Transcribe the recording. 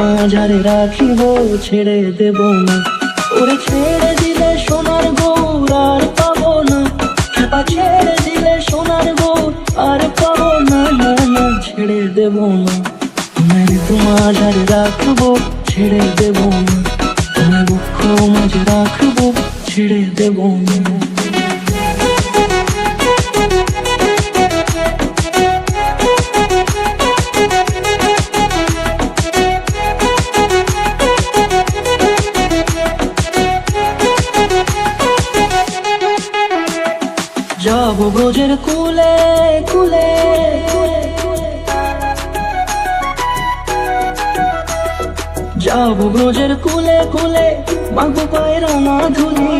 মাঝারে রাখিব, ছেড়ে দেব না। ওরে ছেড়ে দিলে সোনার গৌর আর পাবো না। ছেড়ে দিলে সোনার গৌর আর পাবো না না না, ছেড়ে দেব না। তোমায় তো মাঝারে রাখব, ছেড়ে দেব না। তোমায় দুঃখ মাঝে রাখব, ছেড়ে দেব না। যাব ব্রজের কুলে কুলে যাব ব্রজের কুলে কুলে। মাগো পায়ের না ধুলি